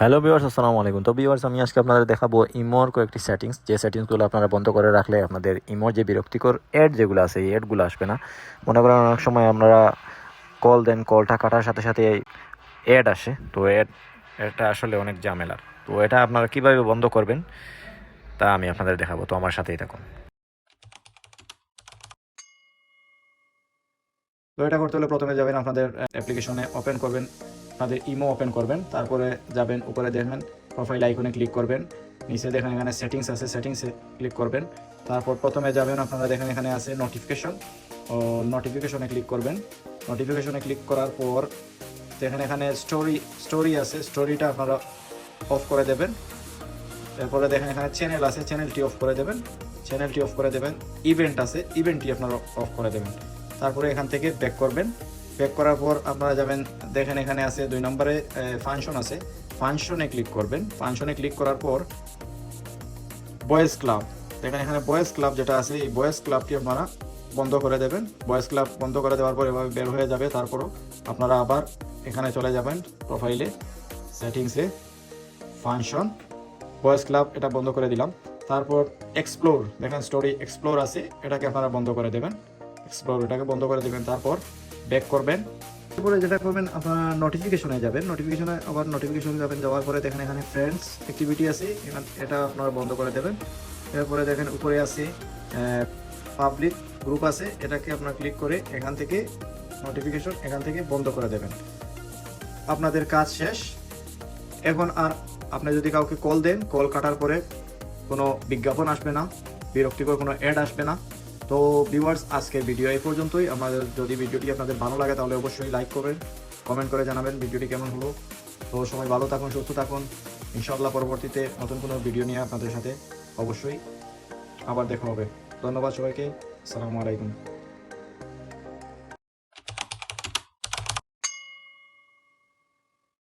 Hello viewers আসসালামু আলাইকুম। তো ভিউয়ার্স আমি আজকে আপনাদের দেখাবো ইমোর কয়েকটি সেটিংস যে সেটিংসগুলো আপনারা বন্ধ করে রাখলে আপনাদের ইমোর যে বিরক্তিকর অ্যাড যেগুলো আছে, এই অ্যাডগুলো আসবে না। মনে করেন অনেক সময় আপনারা কল দেন কলটা কাটার সাথে সাথে অ্যাড আসে। তো অ্যাড এটা আসলে অনেক ঝামেলার। তো এটা আপনারা কীভাবে বন্ধ করবেন, তা আমি আপনাদের দেখাবো। তো আমার সাথেই থাকুন। তো এটা করতে হলে প্রথমে যাবেন আপনাদের অ্যাপ্লিকেশনে ওপেন করবেন। আপনাদের ইমো ওপেন করবেন, তারপরে যাবেন, উপরে দেখবেন প্রোফাইল আইকনে ক্লিক করবেন, নিচে দেখেন এখানে সেটিংস আছে সেটিংসে ক্লিক করবেন, তারপর প্রথমে যাবেন, আপনারা দেখেন এখানে আছে নোটিফিকেশন ও নোটিফিকেশনে ক্লিক করবেন নোটিফিকেশনে ক্লিক করার পর দেখেন এখানে স্টোরি স্টোরি আছে স্টোরিটা আপনারা অফ করে দেবেন, এরপরে দেখেন এখানে চ্যানেল আছে চ্যানেলটি অফ করে দেবেন চ্যানেলটি অফ করে দেবেন ইভেন্ট আছে ইভেন্টটি আপনারা অফ করে দেবেন, তারপরে এখান থেকে ব্যাক করবেন ব্যাক করার পর আপনারা যাবেন, দেখেন এখানে আছে দুই নম্বরে ফাংশন আছে। ফাংশনে ক্লিক করবেন। ফাংশনে ক্লিক করার পর বয়েজ ক্লাব দেখেন এখানে বয়েজ ক্লাব যেটা আছে, এই বয়েজ ক্লাবটি আপনারা বন্ধ করে দেবেন। বয়েজ ক্লাব বন্ধ করে দেওয়ার পর এভাবে বের হয়ে যাবে। তারপরও আপনারা আবার এখানে চলে যাবেন প্রোফাইলে সেটিংসে ফাংশন বয়েজ ক্লাব এটা বন্ধ করে দিলাম। তারপর এক্সপ্লোর দেখেন স্টোরি এক্সপ্লোর আছে। এটাকে আপনারা বন্ধ করে দেবেন। এক্সপ্লোর এটাকে বন্ধ করে দেবেন। তারপর ব্যাক করবেন। তারপরে যেটা করবেন, আপনার নোটিফিকেশনে যাবেন। নোটিফিকেশনে আবার নোটিফিকেশনে যাবেন, যাওয়ার পরে দেখেন এখানে ফ্রেন্ডস অ্যাক্টিভিটি আছে। এটা আপনারা বন্ধ করে দেবেন। এরপরে দেখেন উপরে আছে পাবলিক গ্রুপ আছে। এটাকে আপনার ক্লিক করে এখান থেকে নোটিফিকেশন এখান থেকে বন্ধ করে দেবেন। আপনাদের কাজ শেষ। এখন আর আপনি যদি কাউকে কল দেন কল কাটার পরে কোনো বিজ্ঞাপন আসবে না, বিরক্তিকর কোনো অ্যাড আসবে না। তো ভিউয়ার্স আজকের ভিডিও এই পর্যন্তই। আমাদের যদি ভিডিওটি আপনাদের ভালো লাগে, তাহলে অবশ্যই লাইক করবেন কমেন্ট করে জানাবেন ভিডিওটি কেমন হলো। তো সবাই ভালো থাকুন, সুস্থ থাকুন। ইনশাআল্লাহ পরবর্তীতে নতুন কোনো ভিডিও নিয়ে আপনাদের সাথে অবশ্যই আবার দেখা হবে। ধন্যবাদ সবাইকে। আসসালামু আলাইকুম।